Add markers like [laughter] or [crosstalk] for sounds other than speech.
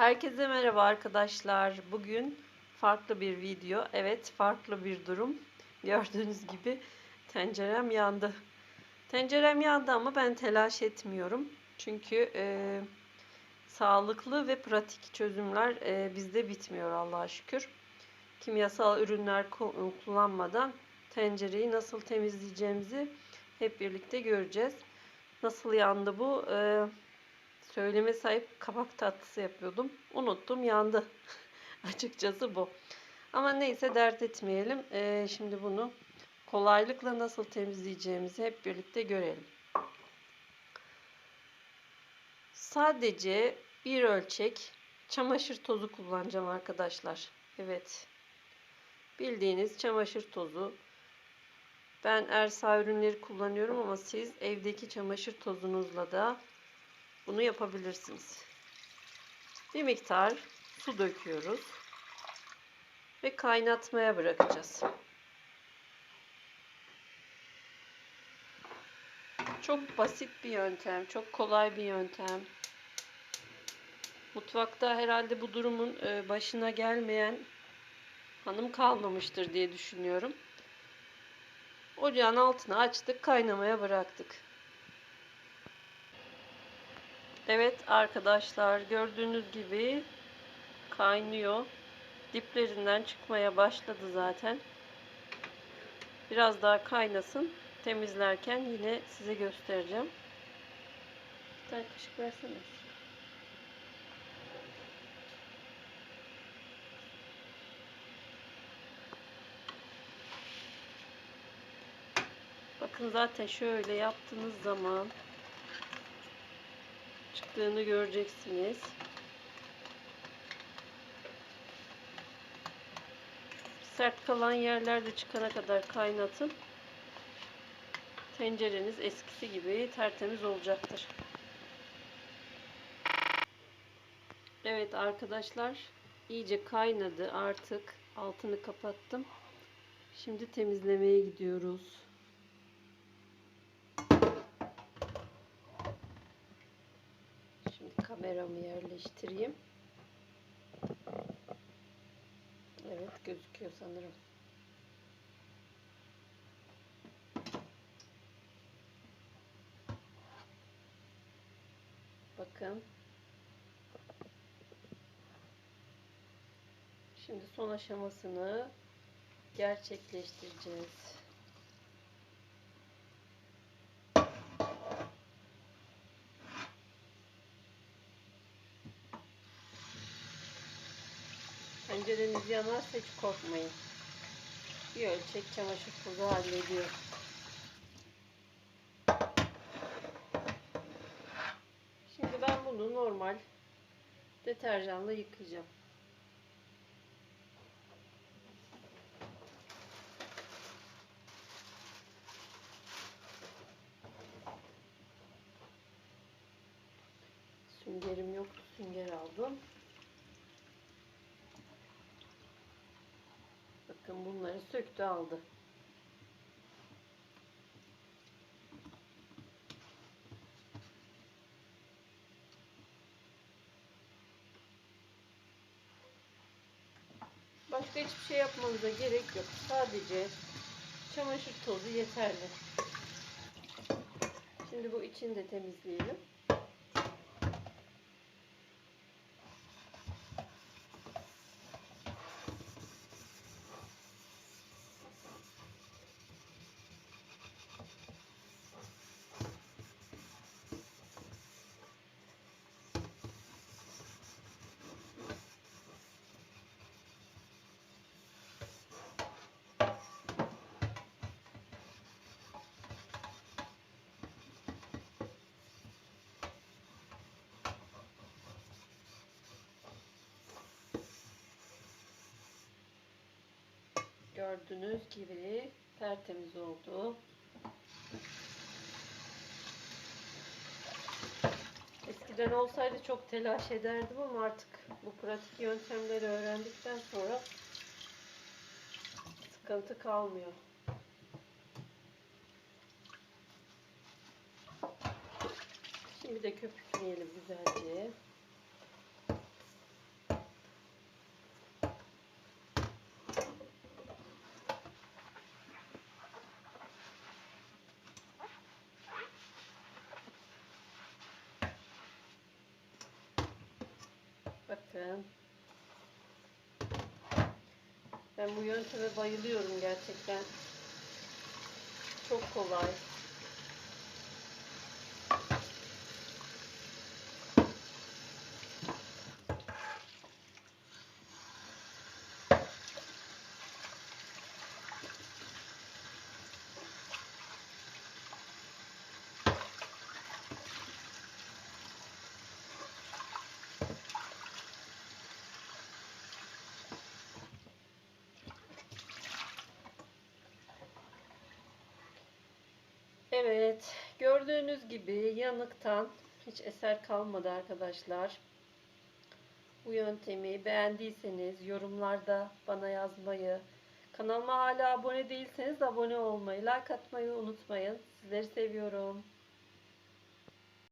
Herkese merhaba arkadaşlar. Bugün farklı bir video. Evet, farklı bir durum. [laughs] Gördüğünüz gibi tencerem yandı. Tencerem yandı ama ben telaş etmiyorum. Çünkü e, sağlıklı ve pratik çözümler e, bizde bitmiyor Allah'a şükür. Kimyasal ürünler ku- kullanmadan tencereyi nasıl temizleyeceğimizi hep birlikte göreceğiz. Nasıl yandı bu? E, söyleme sahip kabak tatlısı yapıyordum. Unuttum yandı. [laughs] Açıkçası bu. Ama neyse dert etmeyelim. Ee, şimdi bunu kolaylıkla nasıl temizleyeceğimizi hep birlikte görelim. Sadece bir ölçek çamaşır tozu kullanacağım arkadaşlar. Evet. Bildiğiniz çamaşır tozu. Ben Ersa ürünleri kullanıyorum ama siz evdeki çamaşır tozunuzla da bunu yapabilirsiniz. Bir miktar su döküyoruz ve kaynatmaya bırakacağız. Çok basit bir yöntem, çok kolay bir yöntem. Mutfakta herhalde bu durumun e, başına gelmeyen hanım kalmamıştır diye düşünüyorum. Ocağın altını açtık, kaynamaya bıraktık. Evet arkadaşlar gördüğünüz gibi kaynıyor. Diplerinden çıkmaya başladı zaten. Biraz daha kaynasın. Temizlerken yine size göstereceğim. Bir tane kaşık versene. Bakın zaten şöyle yaptığınız zaman çıktığını göreceksiniz. Sert kalan yerlerde çıkana kadar kaynatın. Tencereniz eskisi gibi tertemiz olacaktır. Evet arkadaşlar iyice kaynadı artık altını kapattım. Şimdi temizlemeye gidiyoruz. Şimdi kameramı yerleştireyim. Evet gözüküyor sanırım. Bakın. Şimdi son aşamasını gerçekleştireceğiz. Tencereniz yanarsa hiç korkmayın. Bir ölçek çamaşır tozu hallediyor. Şimdi ben bunu normal deterjanla yıkayacağım. Süngerim yoktu, sünger aldım. Bakın bunları söktü aldı. Başka hiçbir şey yapmanıza gerek yok. Sadece çamaşır tozu yeterli. Şimdi bu içini de temizleyelim. Gördüğünüz gibi tertemiz oldu. Eskiden olsaydı çok telaş ederdim ama artık bu pratik yöntemleri öğrendikten sonra sıkıntı kalmıyor. Şimdi de köpükleyelim güzelce. Bakın. Ben bu yönteme bayılıyorum gerçekten. Çok kolay. Evet, gördüğünüz gibi yanıktan hiç eser kalmadı arkadaşlar. Bu yöntemi beğendiyseniz yorumlarda bana yazmayı, kanalıma hala abone değilseniz abone olmayı, like atmayı unutmayın. Sizleri seviyorum.